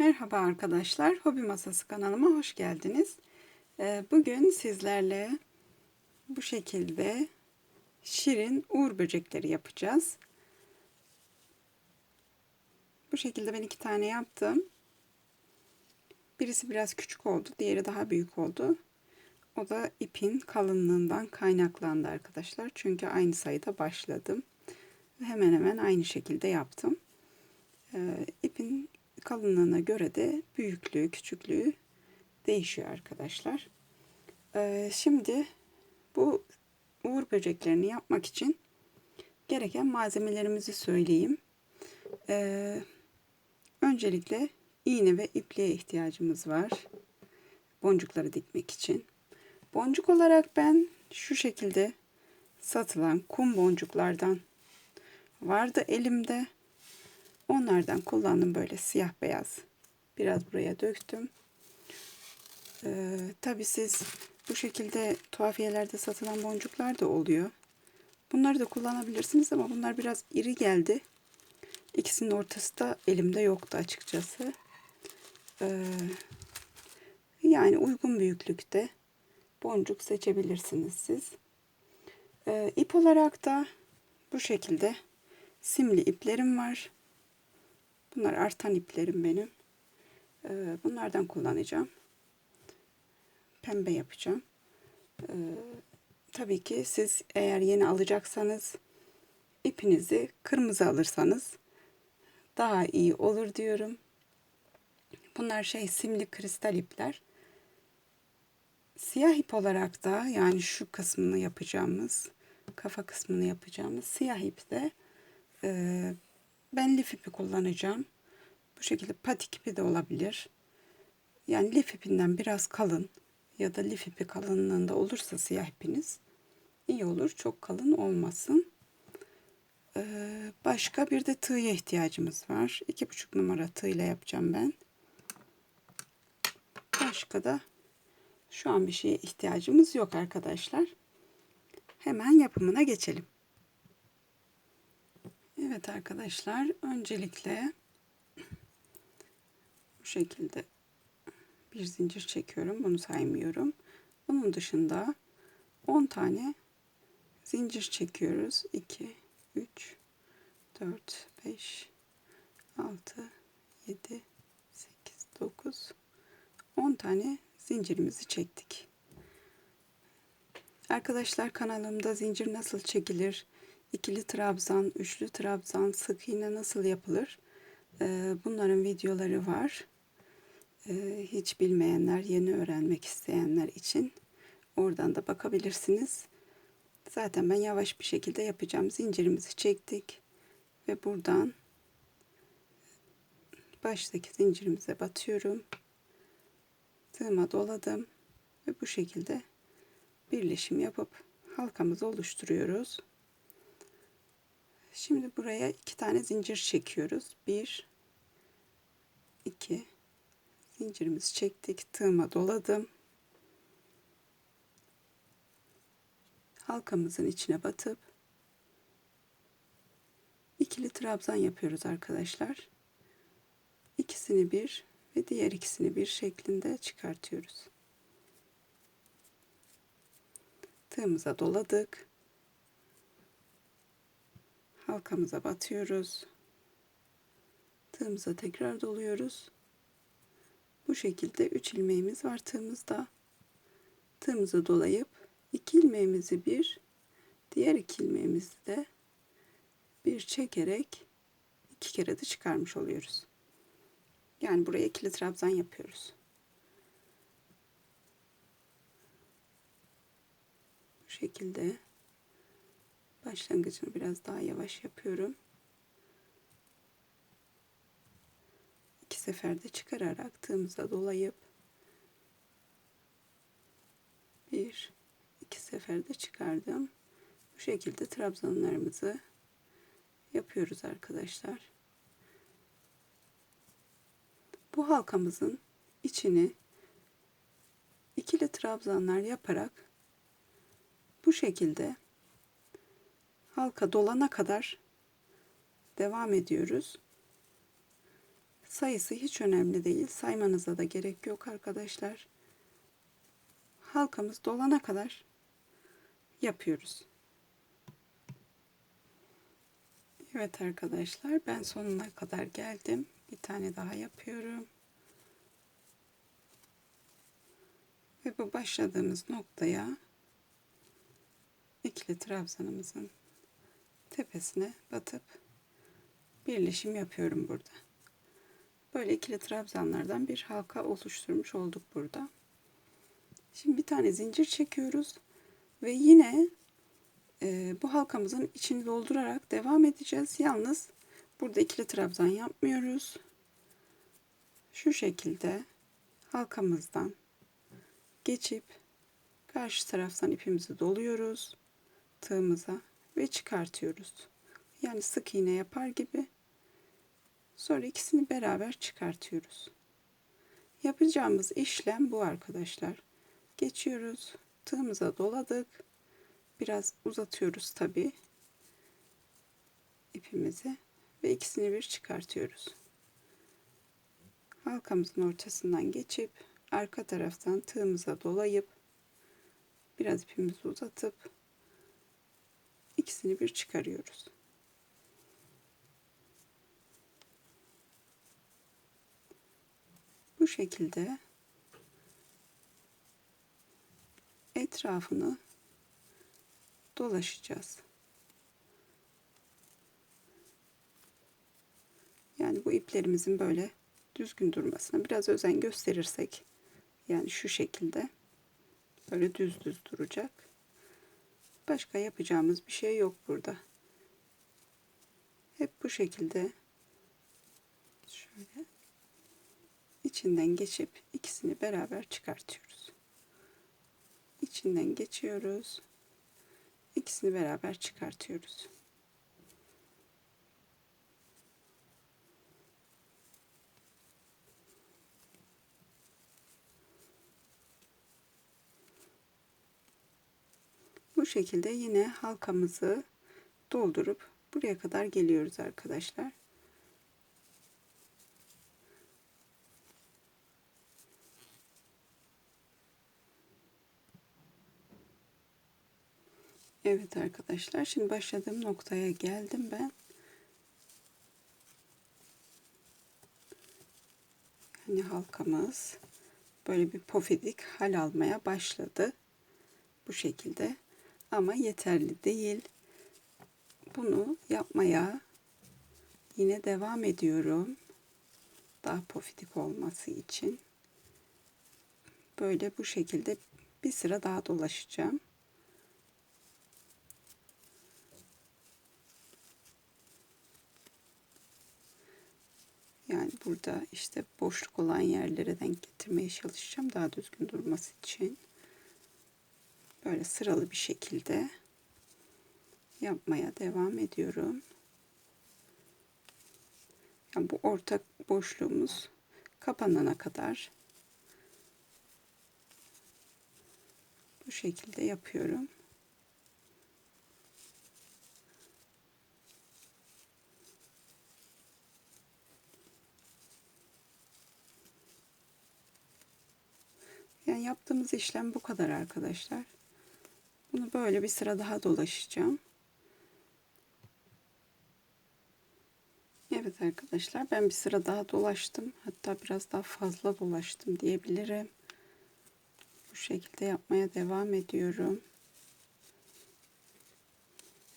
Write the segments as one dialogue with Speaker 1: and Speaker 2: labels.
Speaker 1: Merhaba arkadaşlar, Hobi Masası kanalıma hoş geldiniz. Ee, Bugün sizlerle bu şekilde şirin uğur böcekleri yapacağız. Bu şekilde ben iki tane yaptım. Birisi biraz küçük oldu, diğeri daha büyük oldu. O da ipin kalınlığından kaynaklandı arkadaşlar. Çünkü aynı sayıda başladım. Hemen hemen aynı şekilde yaptım. Ee, ipin kalınlığına göre de büyüklüğü, küçüklüğü değişiyor arkadaşlar. Ee, şimdi bu uğur böceklerini yapmak için gereken malzemelerimizi söyleyeyim. Ee, öncelikle iğne ve ipliğe ihtiyacımız var. Boncukları dikmek için. Boncuk olarak ben şu şekilde satılan kum boncuklardan vardı elimde. Onlardan kullandım böyle siyah beyaz. Biraz buraya döktüm. Ee, Tabi siz bu şekilde tuhafiyelerde satılan boncuklar da oluyor. Bunları da kullanabilirsiniz ama bunlar biraz iri geldi. İkisinin ortası da elimde yoktu açıkçası. Ee, yani uygun büyüklükte boncuk seçebilirsiniz siz. Ee, ip olarak da bu şekilde simli iplerim var. Bunlar artan iplerim benim. Ee, bunlardan kullanacağım. Pembe yapacağım. Ee, tabii ki siz eğer yeni alacaksanız ipinizi kırmızı alırsanız daha iyi olur diyorum. Bunlar şey simli kristal ipler. Siyah ip olarak da yani şu kısmını yapacağımız kafa kısmını yapacağımız siyah ip de e, ben lif ipi kullanacağım. Bu şekilde patik ipi de olabilir. Yani lif ipinden biraz kalın ya da lif ipi kalınlığında olursa siyah ipiniz iyi olur. Çok kalın olmasın. Ee, başka bir de tığya ihtiyacımız var. İki buçuk numara tığla yapacağım ben. Başka da şu an bir şeye ihtiyacımız yok arkadaşlar. Hemen yapımına geçelim. Evet arkadaşlar öncelikle bu şekilde bir zincir çekiyorum. Bunu saymıyorum. Bunun dışında 10 tane zincir çekiyoruz. 2 3 4 5 6 7 8 9 10 tane zincirimizi çektik. Arkadaşlar kanalımda zincir nasıl çekilir, ikili trabzan, üçlü trabzan, sık iğne nasıl yapılır? Ee, bunların videoları var. Ee, hiç bilmeyenler, yeni öğrenmek isteyenler için oradan da bakabilirsiniz. Zaten ben yavaş bir şekilde yapacağım. Zincirimizi çektik ve buradan baştaki zincirimize batıyorum. Tığıma doladım ve bu şekilde birleşim yapıp halkamızı oluşturuyoruz. Şimdi buraya iki tane zincir çekiyoruz. Bir, iki, zincirimizi çektik. Tığıma doladım. Halkamızın içine batıp ikili trabzan yapıyoruz arkadaşlar. İkisini bir ve diğer ikisini bir şeklinde çıkartıyoruz. Tığımıza doladık halkamıza batıyoruz. Tığımıza tekrar doluyoruz. Bu şekilde 3 ilmeğimiz var tığımızda. Tığımızı dolayıp 2 ilmeğimizi bir, diğer 2 ilmeğimizi de bir çekerek iki kere de çıkarmış oluyoruz. Yani buraya ikili trabzan yapıyoruz. Bu şekilde Başlangıcını biraz daha yavaş yapıyorum. İki seferde çıkararak tığımıza dolayıp bir iki seferde çıkardım. Bu şekilde trabzanlarımızı yapıyoruz arkadaşlar. Bu halkamızın içini ikili trabzanlar yaparak bu şekilde halka dolana kadar devam ediyoruz. Sayısı hiç önemli değil. Saymanıza da gerek yok arkadaşlar. Halkamız dolana kadar yapıyoruz. Evet arkadaşlar ben sonuna kadar geldim. Bir tane daha yapıyorum. Ve bu başladığımız noktaya ikili trabzanımızın tepesine batıp birleşim yapıyorum burada. Böyle ikili trabzanlardan bir halka oluşturmuş olduk burada. Şimdi bir tane zincir çekiyoruz ve yine e, bu halkamızın içini doldurarak devam edeceğiz. Yalnız burada ikili trabzan yapmıyoruz. Şu şekilde halkamızdan geçip karşı taraftan ipimizi doluyoruz tığımıza ve çıkartıyoruz. Yani sık iğne yapar gibi. Sonra ikisini beraber çıkartıyoruz. Yapacağımız işlem bu arkadaşlar. Geçiyoruz. Tığımıza doladık. Biraz uzatıyoruz tabi ipimizi ve ikisini bir çıkartıyoruz. Halkamızın ortasından geçip arka taraftan tığımıza dolayıp biraz ipimizi uzatıp ikisini bir çıkarıyoruz. Bu şekilde etrafını dolaşacağız. Yani bu iplerimizin böyle düzgün durmasına biraz özen gösterirsek yani şu şekilde böyle düz düz duracak. Başka yapacağımız bir şey yok burada. Hep bu şekilde şöyle içinden geçip ikisini beraber çıkartıyoruz. İçinden geçiyoruz. İkisini beraber çıkartıyoruz. Bu şekilde yine halkamızı doldurup buraya kadar geliyoruz arkadaşlar. Evet arkadaşlar şimdi başladığım noktaya geldim ben. Yani halkamız böyle bir pofidik hal almaya başladı. Bu şekilde ama yeterli değil. Bunu yapmaya yine devam ediyorum. Daha pofidik olması için. Böyle bu şekilde bir sıra daha dolaşacağım. Yani burada işte boşluk olan yerlere denk getirmeye çalışacağım daha düzgün durması için. Böyle sıralı bir şekilde yapmaya devam ediyorum. Yani bu ortak boşluğumuz kapanana kadar bu şekilde yapıyorum. Yani yaptığımız işlem bu kadar arkadaşlar. Bunu böyle bir sıra daha dolaşacağım. Evet arkadaşlar ben bir sıra daha dolaştım. Hatta biraz daha fazla dolaştım diyebilirim. Bu şekilde yapmaya devam ediyorum.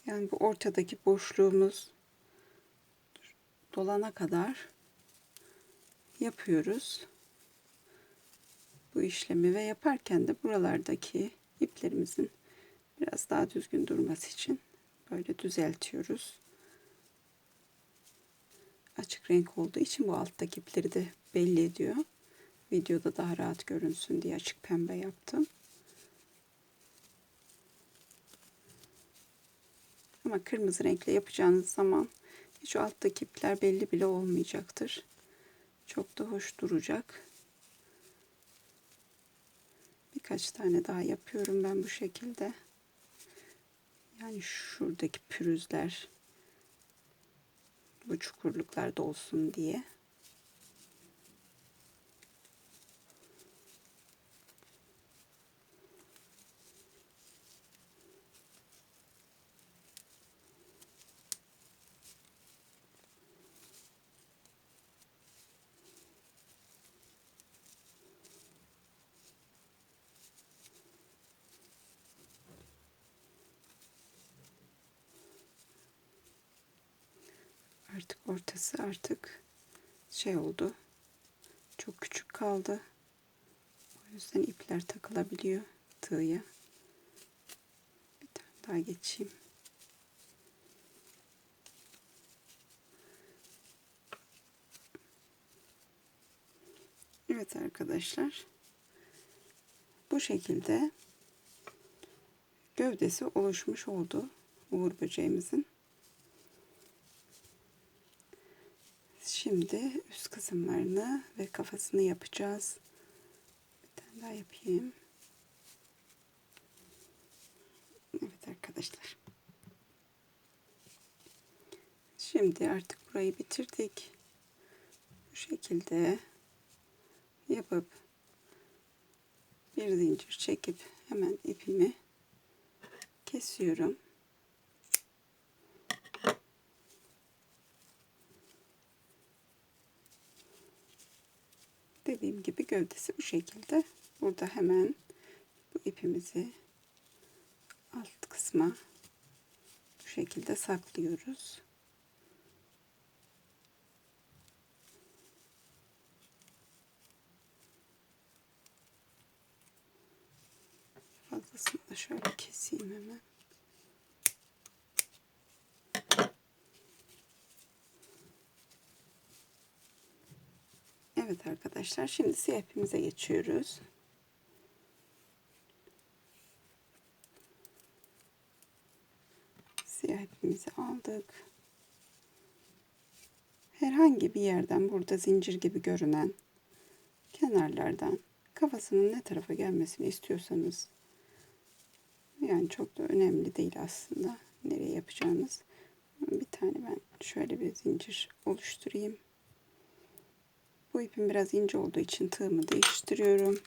Speaker 1: Yani bu ortadaki boşluğumuz dolana kadar yapıyoruz bu işlemi ve yaparken de buralardaki iplerimizin biraz daha düzgün durması için böyle düzeltiyoruz. Açık renk olduğu için bu alttaki ipleri de belli ediyor. Videoda daha rahat görünsün diye açık pembe yaptım. Ama kırmızı renkle yapacağınız zaman hiç alttaki ipler belli bile olmayacaktır. Çok da hoş duracak birkaç tane daha yapıyorum ben bu şekilde. Yani şuradaki pürüzler bu çukurluklarda olsun diye. Artık ortası artık şey oldu. Çok küçük kaldı. O yüzden ipler takılabiliyor tığya. Bir tane daha geçeyim. Evet arkadaşlar. Bu şekilde gövdesi oluşmuş oldu uğur böceğimizin. Şimdi üst kısımlarını ve kafasını yapacağız. Bir tane daha yapayım. Evet arkadaşlar. Şimdi artık burayı bitirdik. Bu şekilde yapıp bir zincir çekip hemen ipimi kesiyorum. Dediğim gibi gövdesi bu şekilde. Burada hemen bu ipimizi alt kısma bu şekilde saklıyoruz. Fazlasını da şöyle keseyim hemen. Evet arkadaşlar şimdi siyah ipimize geçiyoruz. Siyah ipimizi aldık. Herhangi bir yerden burada zincir gibi görünen kenarlardan kafasının ne tarafa gelmesini istiyorsanız yani çok da önemli değil aslında nereye yapacağınız. Bir tane ben şöyle bir zincir oluşturayım. Bu ipim biraz ince olduğu için tığımı değiştiriyorum.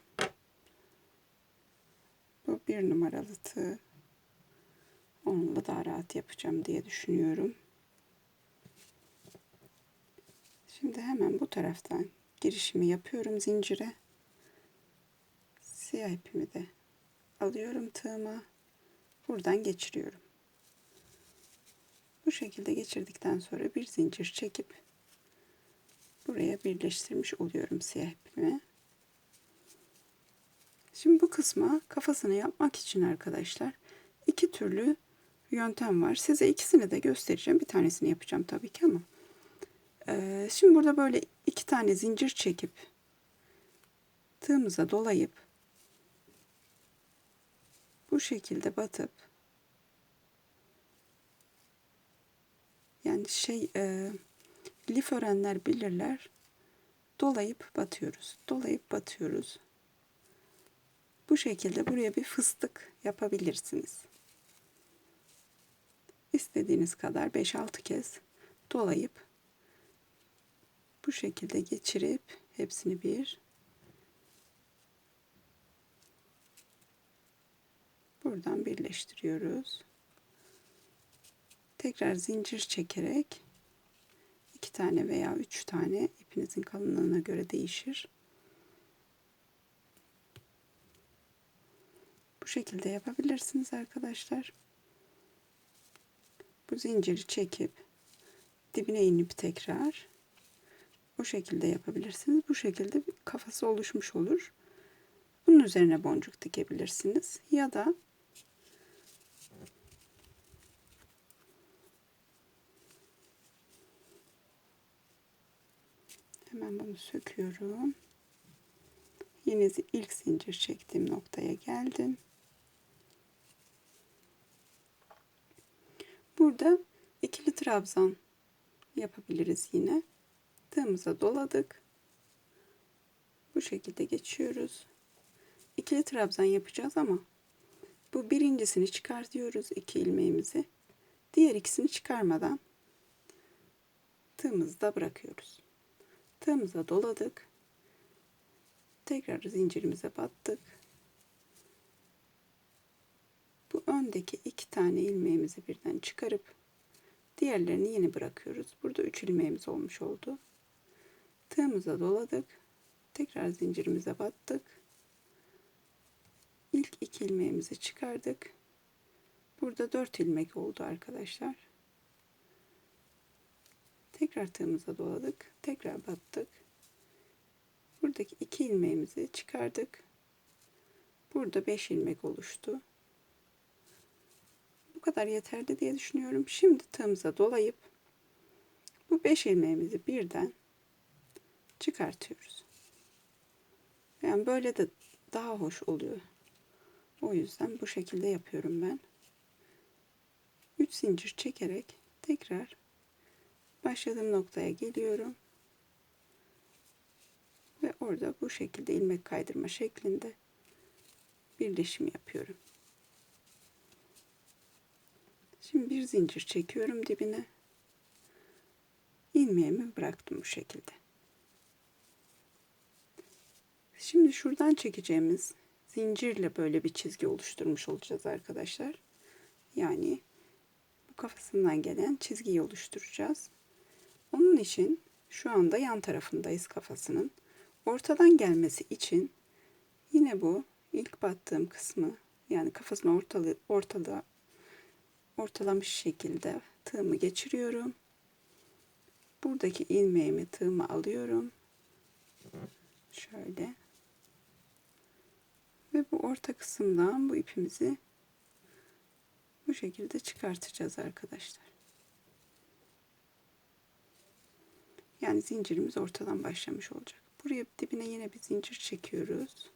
Speaker 1: Bu bir numaralı tığ. Onunla daha rahat yapacağım diye düşünüyorum. Şimdi hemen bu taraftan girişimi yapıyorum zincire. Siyah ipimi de alıyorum tığıma. Buradan geçiriyorum. Bu şekilde geçirdikten sonra bir zincir çekip buraya birleştirmiş oluyorum siyah ipimi. Şimdi bu kısma kafasını yapmak için arkadaşlar iki türlü yöntem var. Size ikisini de göstereceğim. Bir tanesini yapacağım tabii ki ama. Ee, şimdi burada böyle iki tane zincir çekip tığımıza dolayıp bu şekilde batıp yani şey e, lif örenler bilirler. Dolayıp batıyoruz. Dolayıp batıyoruz. Bu şekilde buraya bir fıstık yapabilirsiniz. İstediğiniz kadar 5-6 kez dolayıp bu şekilde geçirip hepsini bir buradan birleştiriyoruz. Tekrar zincir çekerek iki tane veya üç tane ipinizin kalınlığına göre değişir. Bu şekilde yapabilirsiniz arkadaşlar. Bu zinciri çekip dibine inip tekrar o şekilde yapabilirsiniz. Bu şekilde kafası oluşmuş olur. Bunun üzerine boncuk dikebilirsiniz. Ya da Bunu söküyorum. Yine ilk zincir çektiğim noktaya geldim. Burada ikili trabzan yapabiliriz yine. Tığımıza doladık. Bu şekilde geçiyoruz. İkili trabzan yapacağız ama bu birincisini çıkartıyoruz iki ilmeğimizi. Diğer ikisini çıkarmadan tığımızda bırakıyoruz. Tığımıza doladık. Tekrar zincirimize battık. Bu öndeki iki tane ilmeğimizi birden çıkarıp diğerlerini yeni bırakıyoruz. Burada üç ilmeğimiz olmuş oldu. Tığımıza doladık. Tekrar zincirimize battık. İlk iki ilmeğimizi çıkardık. Burada dört ilmek oldu arkadaşlar. Tekrar tığımıza doladık. Tekrar battık. Buradaki iki ilmeğimizi çıkardık. Burada 5 ilmek oluştu. Bu kadar yeterli diye düşünüyorum. Şimdi tığımıza dolayıp bu 5 ilmeğimizi birden çıkartıyoruz. Yani böyle de daha hoş oluyor. O yüzden bu şekilde yapıyorum ben. 3 zincir çekerek tekrar başladığım noktaya geliyorum. Ve orada bu şekilde ilmek kaydırma şeklinde birleşim yapıyorum. Şimdi bir zincir çekiyorum dibine. ilmeğimi bıraktım bu şekilde. Şimdi şuradan çekeceğimiz zincirle böyle bir çizgi oluşturmuş olacağız arkadaşlar. Yani bu kafasından gelen çizgiyi oluşturacağız. Onun için şu anda yan tarafındayız kafasının. Ortadan gelmesi için yine bu ilk battığım kısmı yani kafasını ortalı, ortada ortalamış şekilde tığımı geçiriyorum. Buradaki ilmeğimi tığıma alıyorum. Şöyle. Ve bu orta kısımdan bu ipimizi bu şekilde çıkartacağız arkadaşlar. Yani zincirimiz ortadan başlamış olacak. Buraya dibine yine bir zincir çekiyoruz.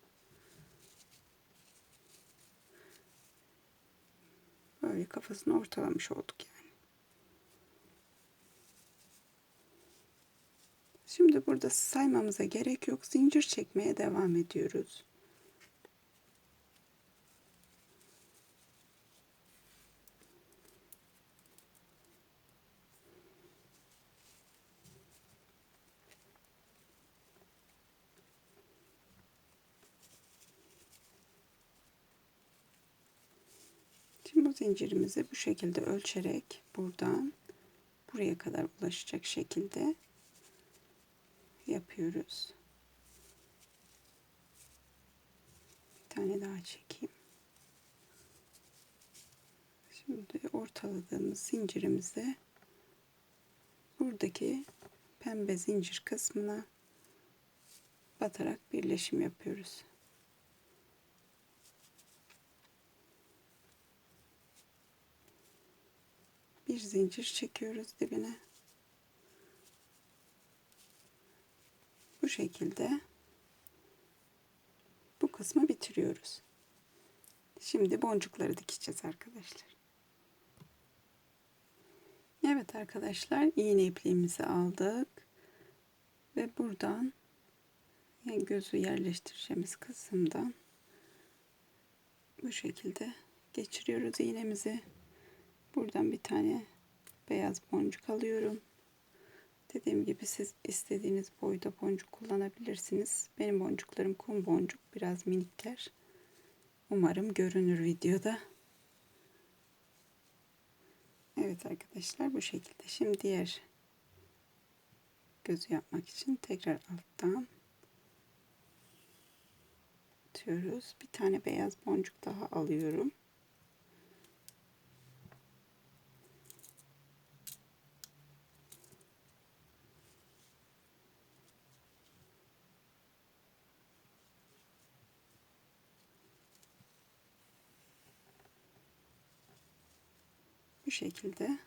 Speaker 1: Böyle kafasını ortalamış olduk yani. Şimdi burada saymamıza gerek yok. Zincir çekmeye devam ediyoruz. Şimdi bu zincirimizi bu şekilde ölçerek buradan buraya kadar ulaşacak şekilde yapıyoruz. Bir tane daha çekeyim. Şimdi ortaladığımız zincirimizi buradaki pembe zincir kısmına batarak birleşim yapıyoruz. Bir zincir çekiyoruz dibine. Bu şekilde bu kısmı bitiriyoruz. Şimdi boncukları dikeceğiz arkadaşlar. Evet arkadaşlar iğne ipliğimizi aldık. Ve buradan gözü yerleştireceğimiz kısımdan bu şekilde geçiriyoruz iğnemizi. Buradan bir tane beyaz boncuk alıyorum. Dediğim gibi siz istediğiniz boyda boncuk kullanabilirsiniz. Benim boncuklarım kum boncuk. Biraz minikler. Umarım görünür videoda. Evet arkadaşlar bu şekilde. Şimdi diğer gözü yapmak için tekrar alttan atıyoruz. Bir tane beyaz boncuk daha alıyorum. Bu şekilde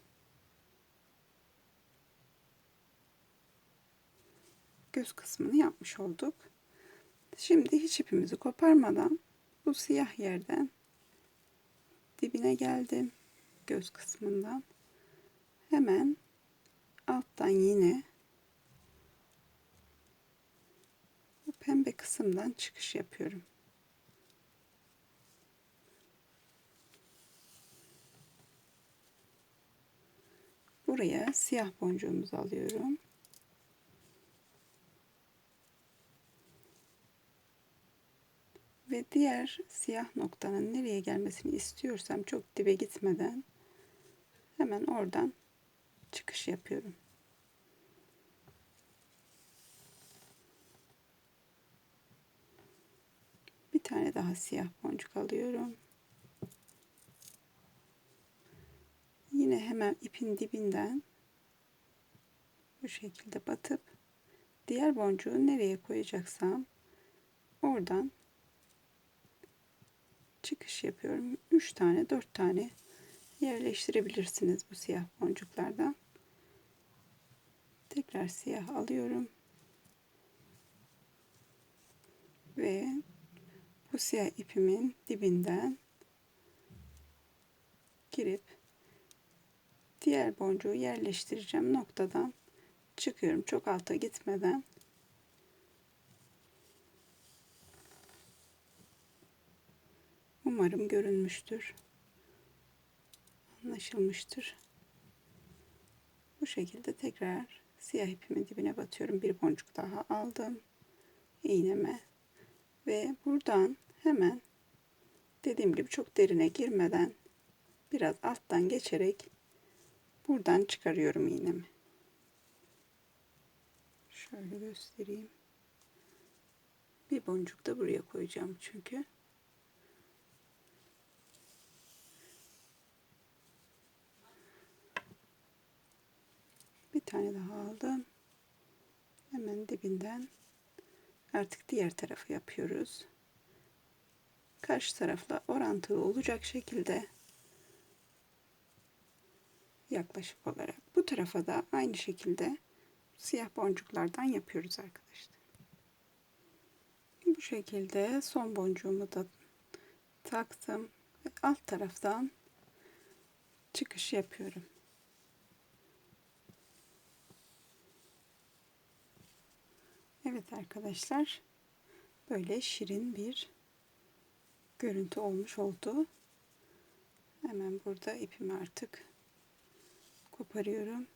Speaker 1: göz kısmını yapmış olduk. Şimdi hiç ipimizi koparmadan bu siyah yerden dibine geldim. Göz kısmından. Hemen alttan yine bu pembe kısımdan çıkış yapıyorum. Buraya siyah boncuğumuzu alıyorum. Ve diğer siyah noktanın nereye gelmesini istiyorsam çok dibe gitmeden hemen oradan çıkış yapıyorum. Bir tane daha siyah boncuk alıyorum. Yine hemen ipin dibinden bu şekilde batıp diğer boncuğu nereye koyacaksam oradan çıkış yapıyorum. 3 tane 4 tane yerleştirebilirsiniz bu siyah boncuklardan. Tekrar siyah alıyorum. Ve bu siyah ipimin dibinden girip diğer boncuğu yerleştireceğim noktadan çıkıyorum. Çok alta gitmeden Umarım görünmüştür. Anlaşılmıştır. Bu şekilde tekrar siyah ipimin dibine batıyorum. Bir boncuk daha aldım. iğneme ve buradan hemen dediğim gibi çok derine girmeden biraz alttan geçerek buradan çıkarıyorum iğnemi. Şöyle göstereyim. Bir boncuk da buraya koyacağım çünkü. Bir tane daha aldım. Hemen dibinden artık diğer tarafı yapıyoruz. Karşı tarafla orantılı olacak şekilde yaklaşık olarak. Bu tarafa da aynı şekilde siyah boncuklardan yapıyoruz arkadaşlar. Bu şekilde son boncuğumu da taktım ve alt taraftan çıkış yapıyorum. Evet arkadaşlar böyle şirin bir görüntü olmuş oldu. Hemen burada ipimi artık koparıyorum.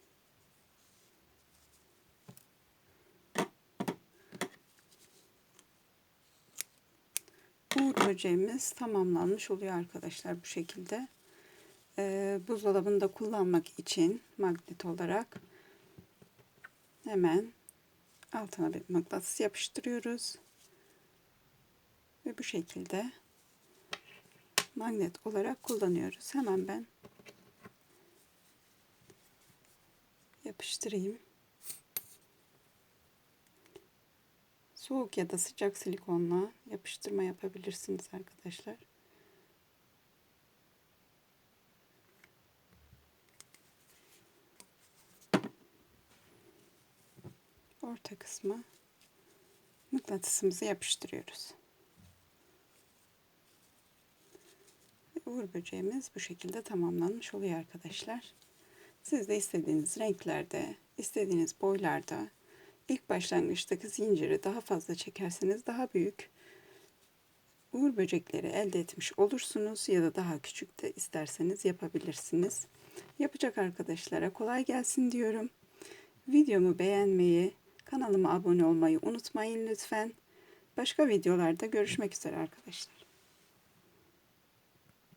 Speaker 1: Uğur böceğimiz tamamlanmış oluyor arkadaşlar bu şekilde. Ee, buzdolabında kullanmak için magnet olarak hemen altına bir mıknatıs yapıştırıyoruz. Ve bu şekilde magnet olarak kullanıyoruz. Hemen ben yapıştırayım. Soğuk ya da sıcak silikonla yapıştırma yapabilirsiniz arkadaşlar. orta kısmı mıknatısımızı yapıştırıyoruz. Uğur böceğimiz bu şekilde tamamlanmış oluyor arkadaşlar. Siz de istediğiniz renklerde, istediğiniz boylarda ilk başlangıçtaki zinciri daha fazla çekerseniz daha büyük uğur böcekleri elde etmiş olursunuz ya da daha küçük de isterseniz yapabilirsiniz. Yapacak arkadaşlara kolay gelsin diyorum. Videomu beğenmeyi, Kanalıma abone olmayı unutmayın lütfen. Başka videolarda görüşmek üzere arkadaşlar.